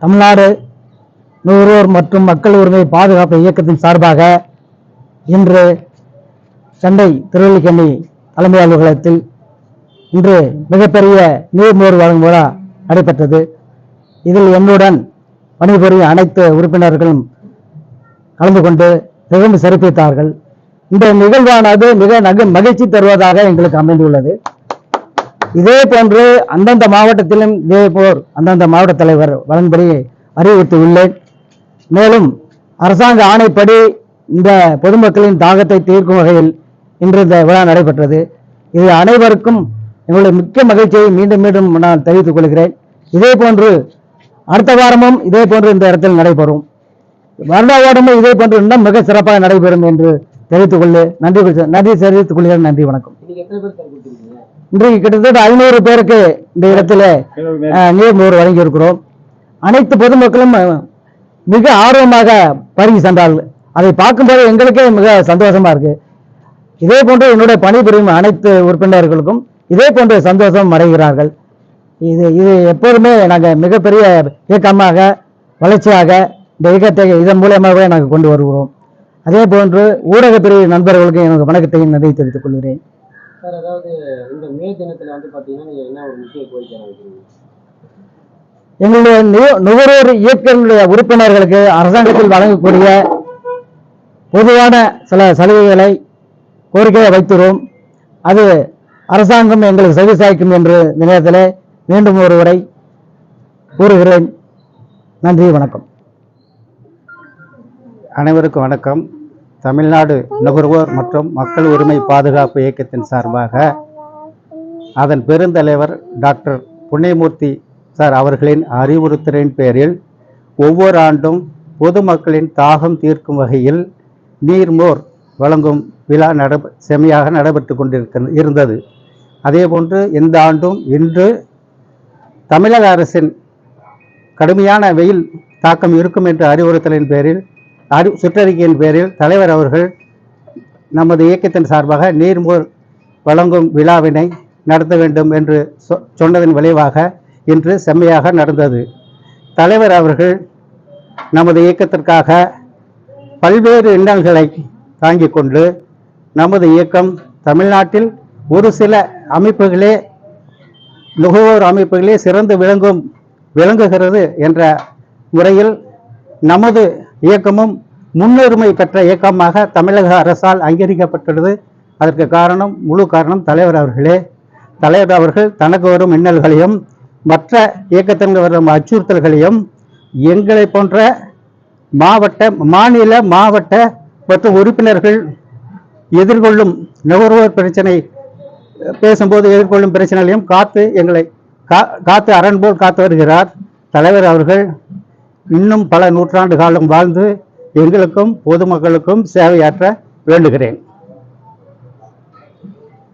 தமிழ்நாடு நுகர்வோர் மற்றும் மக்கள் உரிமை பாதுகாப்பு இயக்கத்தின் சார்பாக இன்று சென்னை திருவள்ளிக்கண்ணி தலைமை அலுவலகத்தில் இன்று மிகப்பெரிய நீர்மோர் வழங்கும் விழா நடைபெற்றது. இதில் என்னுடன் பணிபுரியும் அனைத்து உறுப்பினர்களும் கலந்து கொண்டு மிகவும் சிறப்பித்தார்கள் இந்த நிகழ்வானது மிக நக மகிழ்ச்சி தருவதாக எங்களுக்கு அமைந்துள்ளது. இதே போன்று அந்தந்த மாவட்டத்திலும் இதேபோல் அந்தந்த மாவட்ட தலைவர் வழங்கும்படி அறிவுறுத்தியுள்ளேன். மேலும் அரசாங்க ஆணைப்படி இந்த பொதுமக்களின் தாகத்தை தீர்க்கும் வகையில் இன்று இந்த விழா நடைபெற்றது. இது அனைவருக்கும் எங்களுடைய மிக்க மகிழ்ச்சியை மீண்டும் மீண்டும் நான் தெரிவித்துக் கொள்கிறேன். இதே போன்று அடுத்த வாரமும் இதே போன்று இந்த இடத்தில் நடைபெறும். வருடாவாரமும் இதே போன்று இன்னும் மிக சிறப்பாக நடைபெறும் என்று தெரிவித்துக் கொள்ளு நன்றி நன்றி தெரிவித்துக் கொள்கிறேன். நன்றி வணக்கம். இன்றைக்கு கிட்டத்தட்ட ஐநூறு பேருக்கு இந்த இடத்துல நீர்மோர் வழங்கி இருக்கிறோம் அனைத்து பொதுமக்களும் மிக ஆர்வமாக பருகி சென்றார்கள். அதை பார்க்கும்போது எங்களுக்கே மிக சந்தோஷமா இருக்கு. இதே போன்று என்னுடைய பணிபுரியும் அனைத்து உறுப்பினர்களுக்கும் இதே போன்று சந்தோஷம் அடைகிறார்கள். இது இது எப்போதுமே நாங்கள் மிகப்பெரிய இயக்கமாக வளர்ச்சியாக இந்த இயக்கத்தை இதன் மூலியமாகவே நாங்கள் கொண்டு வருகிறோம். அதே போன்று ஊடக பிரிவு நண்பர்களுக்கு எனக்கு வணக்கத்தையும் நன்றி தெரிவித்துக் கொள்கிறேன். சார் அதாவது இந்த மே தினத்துல வந்து பாத்தீங்கன்னா நீங்க என்ன ஒரு முக்கிய கோரிக்கை வைக்கிறீங்க எங்களுடைய நு- நுகர்வோர் இயக்கங்களுடைய உறுப்பினர்களுக்கு அரசாங்கத்தில் வழங்கக்கூடிய பொதுவான சில சலுகைகளை கோரிக்கையை வைத்துள்ளோம் அது அரசாங்கம் எங்களுக்கு செவிசாய்க்கும் என்று இந்த நேரத்தில் மீண்டும் ஒரு முறை கூறுகிறேன். நன்றி வணக்கம். அனைவருக்கும் வணக்கம். தமிழ்நாடு நுகர்வோர் மற்றும் மக்கள் உரிமை பாதுகாப்பு இயக்கத்தின் சார்பாக அதன் பெருந்தலைவர் டாக்டர் புண்ணியமூர்த்தி சார் அவர்களின் அறிவுறுத்தலின் பேரில் ஒவ்வொரு ஆண்டும் பொதுமக்களின் தாகம் தீர்க்கும் வகையில் நீர்மோர் வழங்கும் விழா நட செமையாக நடைபெற்று கொண்டிருக்க இருந்தது. அதேபோன்று இந்த ஆண்டும் இன்று தமிழக அரசின் கடுமையான வெயில் தாக்கம் இருக்கும் என்ற அறிவுறுத்தலின் பேரில் அறி சுற்றறிக்கையின் பேரில் தலைவர் அவர்கள் நமது இயக்கத்தின் சார்பாக நீர்மோர் வழங்கும் விழாவினை நடத்த வேண்டும் என்று சொ- சொன்னதன் விளைவாக இன்று செம்மையாக நடந்தது. தலைவர் அவர்கள் நமது இயக்கத்திற்காக பல்வேறு இன்னல்களை தாங்கிக் கொண்டு நமது இயக்கம் தமிழ்நாட்டில் ஒரு சில அமைப்புகளே நுகர்வோர் அமைப்புகளே சிறந்து விளங்கும் விளங்குகிறது என்ற முறையில் நமது இயக்கமும் முன்னுரிமை பெற்ற இயக்கமாக தமிழக அரசால் அங்கீகரிக்கப்பட்டுள்ளது. அதற்கு காரணம் முழு காரணம் தலைவர் அவர்களே. தலைவர் அவர்கள் தனக்கு வரும் மின்னல்களையும் மற்ற இயக்கத்திற்கு வரும் அச்சுறுத்தல்களையும் எங்களை போன்ற மாவட்ட மாநில மாவட்ட மற்றும் உறுப்பினர்கள் எதிர்கொள்ளும் நுகர்வோர் பிரச்சனை பேசும்போது எதிர்கொள்ளும் பிரச்சனைகளையும் காத்து எங்களை கா- காத்து அரண் போல் காத்து வருகிறார் தலைவர் அவர்கள். இன்னும் பல நூற்றாண்டு காலம் வாழ்ந்து எங்களுக்கும் பொதுமக்களுக்கும் சேவையாற்ற வேண்டுகிறேன்.